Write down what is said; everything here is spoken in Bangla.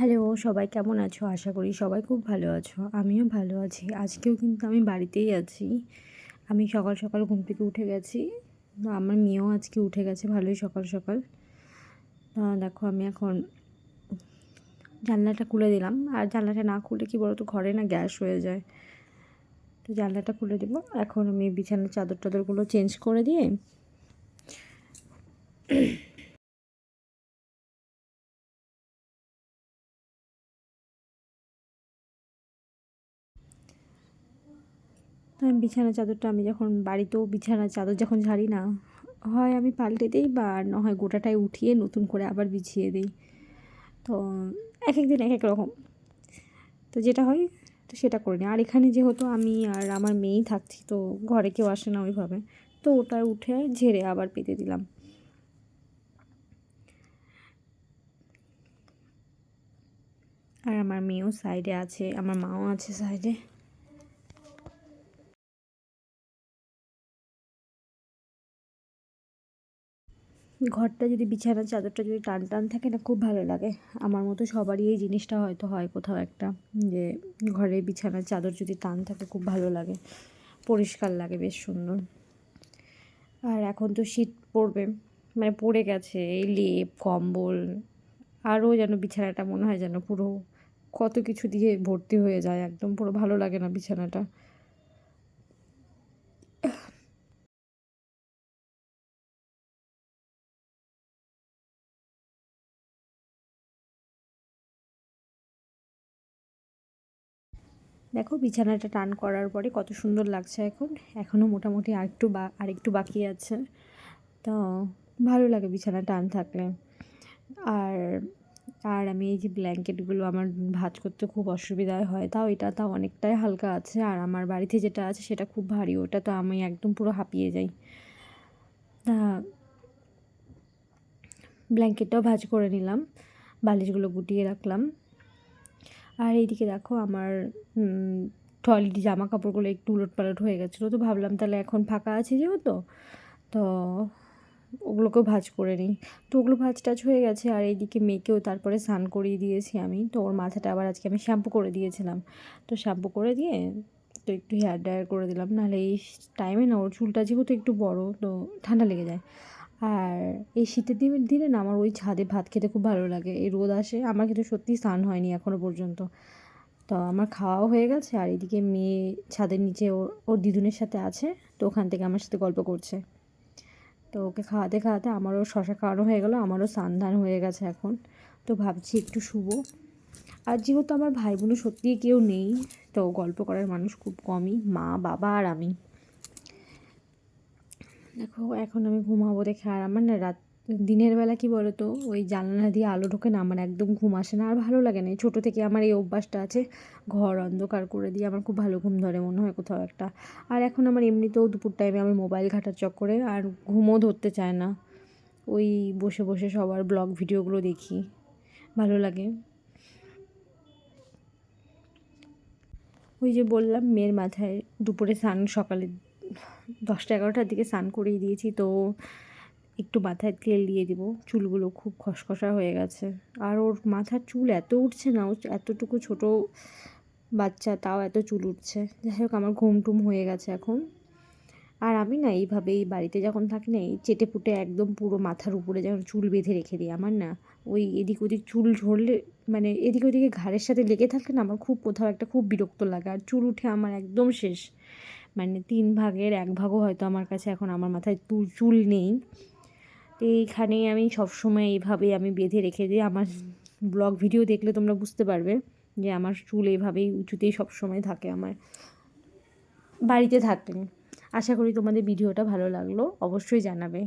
হ্যালো, সবাই কেমন আছো? আশা করি সবাই খুব ভালো আছো। আমিও ভালো আছি। আজকেও কিন্তু আমি বাড়িতেই আছি। আমি সকাল সকাল ঘুম থেকে উঠে গেছি। আমার মেয়েও আজকে উঠে গেছে। ভালোই সকাল সকাল। দেখো, আমি এখন জানলাটা খুলে দিলাম। আর জানলাটা না খুলে কি বলতো, ঘরে না গ্যাস হয়ে যায়। তো জানলাটা খুলে দেবো। এখন আমি বিছানার চাদর টাদরগুলো চেঞ্জ করে দিয়ে বিছানা চাদরটা, আমি যখন বাড়িতেও বিছানা চাদর যখন ঝাড়ি না, হয় আমি পাল্টে দিই বা না হয় গোটাটাই উঠিয়ে নতুন করে আবার বিছিয়ে দিই। তো এক এক দিন এক এক রকম। তো যেটা হয়, তো সেটা করে নিই। আর এখানে যেহেতু আমি আর আমার মেয়েই থাকছি, তো ঘরে কেউ আসে না ওইভাবে। তো ওটা উঠে ঝেড়ে আবার পেতে দিলাম। আর আমার মেয়েও সাইডে আছে, আমার মাও আছে সাইডে ঘরটা যদি বিছানার চাদরটা যদি টান টান থাকে না, খুব ভালো লাগে। আমার মতো সবারই এই জিনিসটা হয়তো হয় কোথাও একটা, যে ঘরে বিছানার চাদর যদি টান থাকে, খুব ভালো লাগে। পরিষ্কার লাগে, বেশ সুন্দর। আর এখন তো শীত পড়বে মানে পড়ে গেছে, এই লেপ, কম্বল আরও যেন বিছানাটা মনে হয় যেন পুরো কত কিছু দিয়ে ভর্তি হয়ে যায়, একদম পুরো ভালো লাগে না বিছানাটা। দেখো বিছানাটা টান করার পরে কত সুন্দর লাগছে এখন। এখনও মোটামুটি আরেকটু বা আরেকটু বাকি আছে। তো ভালো লাগে বিছানা টান থাকলে। আর আর আমি এই যে ব্ল্যাঙ্কেটগুলো আমার ভাজ করতে খুব অসুবিধা হয়, তাও এটা তাও অনেকটাই হালকা আছে। আর আমার বাড়িতে যেটা আছে সেটা খুব ভারী, ওটা তো আমি একদম পুরো হাঁপিয়ে যাই। তা ব্ল্যাঙ্কেটটাও ভাজ করে নিলাম, বালিশগুলো গুটিয়ে রাখলাম। আর এইদিকে দেখো আমার টয়লেটি জামা কাপড়গুলো একটু উলট পালট হয়ে গেছিল, তো ভাবলাম তাহলে এখন ফাঁকা আছে যেহেতু, তো ওগুলোকেও ভাজ করে নিই। তো ওগুলো ভাজ টাজ হয়ে গেছে, আর এইদিকে মেয়েকেও তারপরে স্নান করিয়ে দিয়েছি আমি, তো ওর মাথাটা আবার আজকে আমি শ্যাম্পু করে দিয়েছিলাম। তো শ্যাম্পু করে দিয়ে তো একটু হেয়ার ড্রায়ার করে দিলাম, নাহলে এই টাইমে না, ওর চুলটা যেহেতু একটু বড়, তো ঠান্ডা লেগে যায়। আর এই শীতের দিনের দিনে না আমার ওই ছাদে ভাত খেতে খুব ভালো লাগে। এই রোদ আসে, আমার কিন্তু সত্যিই স্নান হয়নি এখনও পর্যন্ত। তো আমার খাওয়াও হয়ে গেছে, আর এদিকে মেয়ে ছাদের নিচে ওর ওর দিদুনের সাথে আছে, তো ওখান থেকে আমার সাথে গল্প করছে। তো ওকে খাওয়াতে খাওয়াতে আমারও শশা খাওয়ানো হয়ে গেলো, আমারও স্নান হয়ে গেছে এখন। তো ভাবছি একটু শুভ আর যেহেতু আমার ভাই বোনও সত্যিই কেউ নেই, তো গল্প করার মানুষ খুব কমই, মা, বাবা আর আমি। দেখো, এখন আমি ঘুমাবো দেখে। আর আমার না রাত, দিনের বেলা কি বলো তো ওই জানলা দিয়ে আলো ঢোকে না, আমার একদম ঘুম আসে না। আর ভালো লাগে না ছোটো থেকে আমার এই অভ্যাসটা আছে, ঘর অন্ধকার করে দিয়ে আমার খুব ভালো ঘুম ধরে মনে হয় কোথাও একটা। আর এখন আমার এমনিতেও দুপুর টাইমে আমি মোবাইল ঘাটার চক্করে, আর ঘুমও ধরতে চায় না। ওই বসে বসে সবার ব্লগ ভিডিওগুলো দেখি, ভালো লাগে। ওই যে বললাম, মেয়ের মাথায় দুপুরে স্নান সকালে দশটা এগারোটার দিকে স্নান করিয়ে দিয়েছি, তো একটু মাথায় তেল দিয়ে দিব। চুলগুলো খুব খসখসা হয়ে গেছে। আর ওর মাথার চুল এত উঠছে না এতটুকু ছোট বাচ্চা, তাও এত চুল উঠছে। যাই হোক, আমার ঘুম টুম হয়ে গেছে এখন। আর আমি না এইভাবেই বাড়িতে যখন থাকি না, এই চেটে পুটে একদম পুরো মাথার উপরে যখন চুল বেঁধে রেখে দিই। আমার না ওই এদিক ওদিক চুল ঝরলে মানে এদিক ওদিকে ঘাড়ের সাথে লেগে থাকলে না আমার খুব কোথাও একটা খুব বিরক্ত লাগে। আর চুল উঠে আমার একদম শেষ। মানে তিন ভাগের এক ভাগও হয়তো আমার কাছে এখন আমার মাথায় চুল নেই। তো এইখানেই আমি সবসময় এইভাবেই আমি বেঁধে রেখে দিই। আমার ব্লগ ভিডিও দেখলে তোমরা বুঝতে পারবে যে আমার চুল এইভাবেই উঁচুতেই সবসময় থাকে আমার। বাড়িতে থাকেন আশা করি তোমাদের ভিডিওটা ভালো লাগল। অবশ্যই জানাবে।